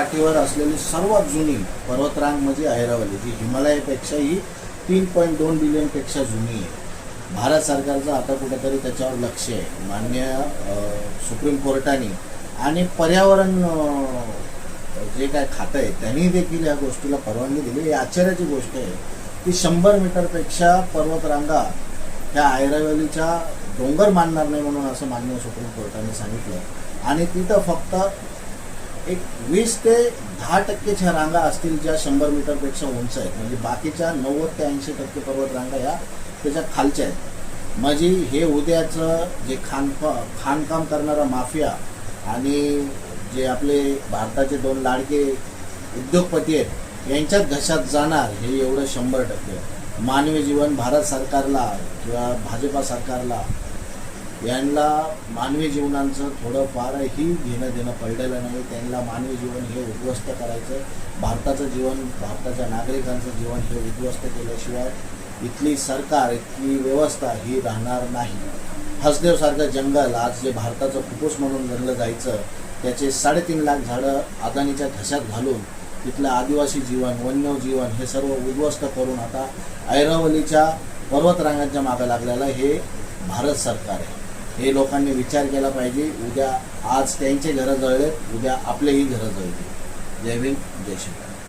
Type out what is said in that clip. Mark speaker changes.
Speaker 1: पाठीवर असलेली सर्वात जुनी पर्वतरांग म्हणजे ऐरावली. जी हिमालयापेक्षाही तीन पॉईंट दोन बिलियनपेक्षा जुनी आहे. भारत सरकारचं आता कुठेतरी त्याच्यावर लक्ष आहे. मान्य सुप्रीम कोर्टाने आणि पर्यावरण जे काय खातं आहे त्यांनी देखील या गोष्टीला परवानगी दिली. ही आश्चर्याची गोष्ट आहे की शंभर मीटरपेक्षा पर्वतरांगा ह्या ऐरावलीच्या डोंगर मानणार नाही म्हणून असं मान्य सुप्रीम कोर्टाने सांगितलं. आणि तिथं फक्त एक वीस ते दहा टक्केच्या रांगा असतील ज्या शंभर मीटरपेक्षा उंच आहेत. म्हणजे बाकीच्या नव्वद ते ऐंशी टक्के पर्वत रांगा या त्याच्या खालच्या आहेत. म्हणजे हे उद्याचं जे खानपा खाणकाम करणारा माफिया आणि जे आपले भारताचे दोन लाडके उद्योगपती आहेत यांच्यात घशात जाणार हे एवढं शंभर टक्के. मानवी जीवन भारत सरकारला किंवा भाजपा सरकारला यांना मानवी जीवनांचं थोडं फारही घेणं देणं पडलेलं नाही. त्यांना मानवी जीवन हे उद्ध्वस्त करायचं. भारताचं जीवन भारताच्या नागरिकांचं जीवन हे उद्ध्वस्त केल्याशिवाय इथली सरकार इथली व्यवस्था ही राहणार नाही. हसदेवसारखं जंगल आज जे भारताचं फुफ्फुस म्हणून गणलं जायचं त्याचे साडेतीन लाख झाडं अदानीच्या घशात घालून तिथलं आदिवासी जीवन वन्य जीवन हे सर्व उद्ध्वस्त करून आता ऐरावलीच्या पर्वतरांगांच्या मागे लागलेलं हे भारत सरकार आहे. हे लोकांनी विचार केला पाहिजे. उद्या आज त्यांचे घरं जळलेत उद्या आपलेही घरं जळतील. जय भीम जय श्रीराम